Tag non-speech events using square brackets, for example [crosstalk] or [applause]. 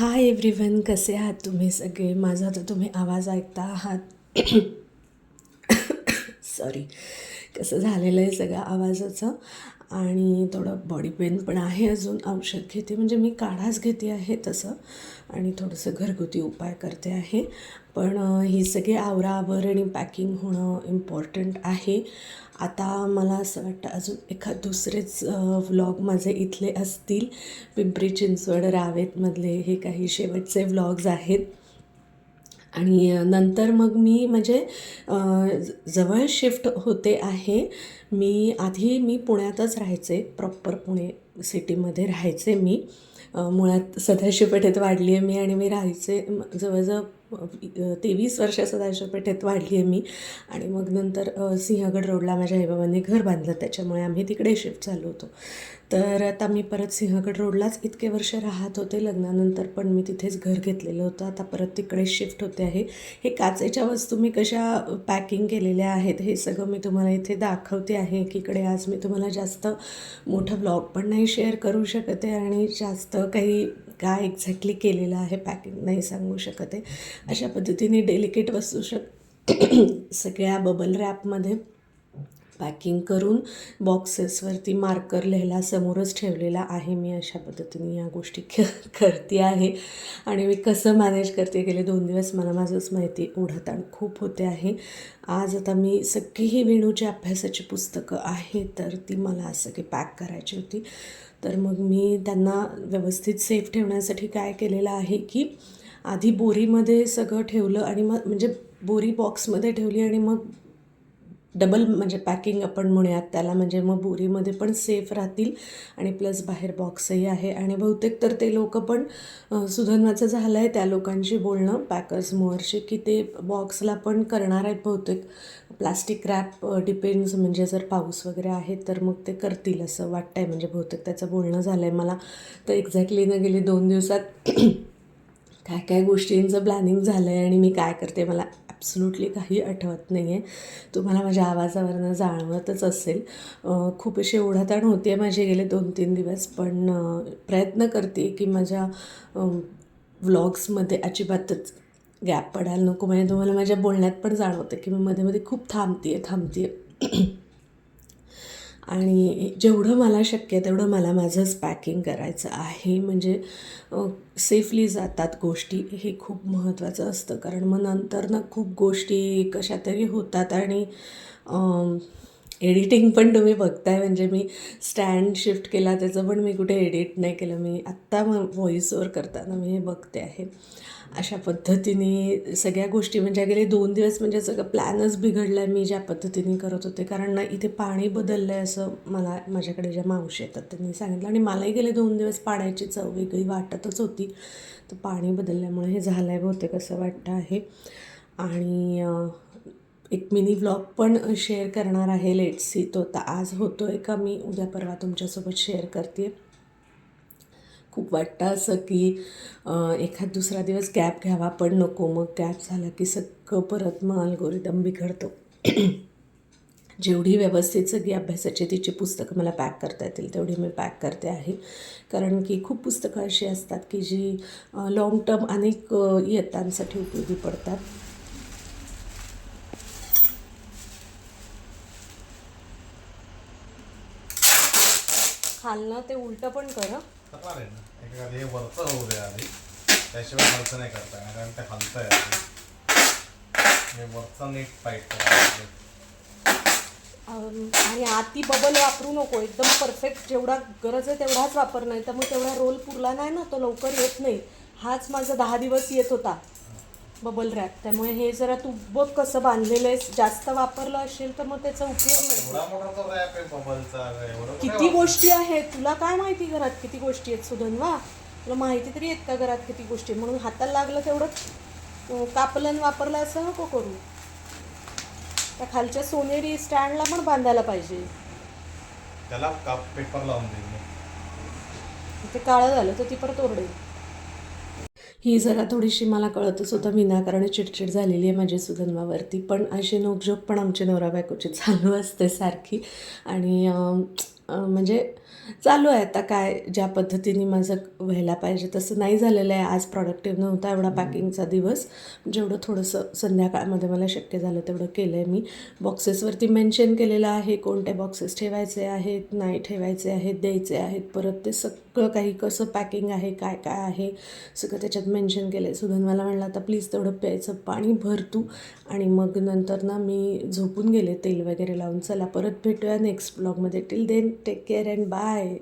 Hi everyone कसे आहात तुम्ही सगळे? माझा तर तुम्ही आवाज ऐकता आहात. [coughs] सॉरी कसं झालेलं आहे सगळ्या आवाजाचं. आणि थोडं बॉडी पेन पण आहे अजून औषध घेते. म्हणजे मी काढाच घेते आहे तसं. आणि थोडंसं घरगुती उपाय करते आहे. पण ही सगळी आवराआवर आणि पॅकिंग होणं इम्पॉर्टंट आहे. आता मला असं वाटतं अजून एखाद दुसरेच व्लॉग माझे इथले असतील. पिंपरी चिंचवड रावेतमधले हे काही शेवटचे व्लॉग्स आहेत. आणि नंतर मग मी म्हणजे ज- जवळ शिफ्ट होते आहे. मी आधी मी पुण्यातच राहायचे प्रॉपर पुणे सिटीमध्ये राहायचे मी. मुळात सध्या पेठेत वाढली आहे मी आणि मी राहायचे जवळजवळ तेवीस वर्ष सदाशिव वाढली आहे मी. आणि मग नंतर सिंहगड रोडला माझ्या आईबाबांनी घर बांधलं. त्याच्यामुळे आम्ही तिकडे शिफ्ट झालो होतो. तर आता मी परत सिंहगड रोडलाच इतके वर्ष राहत होते लग्नानंतर पण मी तिथेच घर घेतलेलं होतं. आता परत तिकडे शिफ्ट होते आहे. हे काचेच्या वस्तू मी कशा पॅकिंग केलेल्या आहेत हे सगळं मी तुम्हाला इथे दाखवते आहे एकीकडे आज मी तुम्हाला जास्त मोठं ब्लॉग पण नाही शेअर करू शकते आणि जास्त काही काय एक्झॅक्टली केलेलं आहे पॅकिंग नाही सांगू शकत. आहे अशा पद्धतीने डेलिकेट वस्तू शक सगळ्या बबल रॅपमध्ये पॅकिंग करून बॉक्सेसवरती मार्कर लिहायला समोरच ठेवलेला आहे. मी अशा पद्धतीने या गोष्टी क करते आहे. आणि मी कसं मॅनेज करते गेले दोन दिवस मला माझंच माहिती ओढताण खूप होते आहे. आज आता मी सगळी ही वेणूची अभ्यासाची पुस्तकं आहेत तर ती मला सगळी पॅक करायची होती. तर मग मी त्यांना व्यवस्थित सेफ ठेवण्यासाठी काय केलेलं आहे की आधी बोरीमध्ये सगळं ठेवलं आणि मग म्हणजे बोरी बॉक्समध्ये ठेवली आणि मग डबल म्हणजे पॅकिंग आपण म्हणूयात त्याला म्हणजे मग बोरीमध्ये पण सेफ राहतील आणि प्लस बाहेर बॉक्सही आहे. आणि बहुतेक तर ते लोक पण सुधन्वाचं झालं आहे त्या लोकांशी बोलणं पॅकर्स मोअरशी की ते बॉक्सला पण करणार आहेत बहुतेक. प्लास्टिक रॅप डिपेंड्स म्हणजे जर पाऊस वगैरे आहे तर मग ते करतील असं वाटतंय म्हणजे बहुतेक त्याचं बोलणं झालं आहे मला. तर एक्झॅक्टली न गेली दोन दिवसात काय काय गोष्टींचं प्लॅनिंग झालं आहे आणि मी काय करते मला ॲब्सुल्युटली काही आठवत नाही आहे तुम्हाला माझ्या आवाजावरनं जाणवतच असेल. खूप अशी ओढाताण होते माझे गेले दोन तीन दिवस पण प्रयत्न करते की माझ्या व्लॉग्समध्ये अजिबातच गॅप पडायला नको. म्हणजे तुम्हाला माझ्या बोलण्यात पण जाणवतं की मी मध्ये मध्ये खूप थांबते आहे थांबते आहे आणि जेवढं मला शक्य तेवढं मला माझंच पॅकिंग करायचं आहे. म्हणजे सेफली जातात गोष्टी हे खूप महत्त्वाचं असतं. कारण मग नंतर ना खूप गोष्टी कशा तरी होतात आणि एडिटिंग पण तुम्ही बघताय म्हणजे मी स्टँड शिफ्ट केला त्याचं पण मी कुठे एडिट नाही केलं. मी आत्ता मग व्हॉईसवर करताना मी हे बघते आहे. अशा पद्धतीने सगळ्या गोष्टी म्हणजे गेले दोन दिवस म्हणजे सगळं प्लॅनच बिघडला आहे मी ज्या पद्धतीने करत होते. कारण ना इथे पाणी बदललं आहे असं मला माझ्याकडे ज्या मावशी येतात त्यांनी सांगितलं. आणि मलाही गेले दोन दिवस पाण्याची चव वेगळी वाटतच होती. तर पाणी बदलल्यामुळे हे झालं आहे बहुतेक असं वाटतं आहे. आणि एक मिनी व्लॉग पण शेअर करणार आहे लेट सी तो आता आज होतो आहे का मी उद्या परवा तुमच्यासोबत शेअर करते. खूप वाटतं असं की एखाद दुसरा दिवस गॅप घ्यावा पण नको. मग गॅप झाला की सगळं परत मग अल्गोरिदम बिघडतो. [clears throat] जेवढी व्यवस्थित सगळी अभ्यासाची तिची पुस्तकं मला पॅक करता येतील तेवढी मी पॅक करते आहे. कारण की खूप पुस्तकं अशी असतात की जी लाँग टर्म अनेक इयत्तांसाठी उपयोगी पडतात. खालनं ते उलटं पण कर. हं. करणार आहे ना. एखादं हे वरचं होऊ द्या आधी. त्याशिवाय खालचं नाही करता येणार कारण ते हलतंय आधी. हे वरचं नीट टाईट करायचं अम, आणि आती बबल वापरू नको. एकदम परफेक्ट जेवढा गरज आहे तेवढाच वापर नाही. तर मग तेवढा रोल पुरला नाही ना तो लवकर येत नाही. हाच माझा दहा दिवस येत होता. बबल रॅप त्यामुळे हे जरा तू बघ कसं बांधलेलं आहे जास्त वापरलं असेल तर मग त्याचा उपयोग नाही. एवढा मोठा तो रॅप आहे बबलचा एवढं कुठे किती गोष्टी आहेत. तुला काय माहिती घरात किती गोष्टी आहेत सुधन्वा तुला माहिती तरी आहेत का घरात किती गोष्टी आहेत? म्हणून हाताला लागलं तेवढं अं, कापलन वापरलं असं नको करू. त्या खालच्या सोनेरी स्टँडला पण बांधायला पाहिजे. त्याला काप पेपर लावून मी. ते काळं झालं तर ती परत ओरडेल. ही जरा थोडीशी मला कळतच होतं. विनाकारण चिडचिड झालेली आहे माझ्या सुगंधावरती. पण अशी नोकझोक पण आमची नवरा बायकोची चालू असते सारखी. आणि म्हणजे चालू आहे आता काय ज्या पद्धतीने माझं व्हायला पाहिजे तसं नाही झालेलं आहे. आज प्रॉडक्टिव्ह नव्हता एवढा पॅकिंगचा दिवस. जेवढं थोडंसं संध्याकाळमध्ये मला शक्य झालं तेवढं केलं आहे मी बॉक्सेसवरती मेन्शन केलेलं आहे कोणते बॉक्सेस ठेवायचे आहेत नाही ठेवायचे आहेत द्यायचे आहेत परत ते सगळं काही कसं पॅकिंग आहे काय काय आहे सगळं त्याच्यात मेन्शन केलं आहे सुधन मला म्हणलं आता प्लीज तेवढं प्यायचं पाणी भर तू. आणि मग नंतर ना मी झोपून गेले तेल वगैरे लावून चला परत भेटूया नेक्स्ट ब्लॉगमध्ये till then Take care and bye.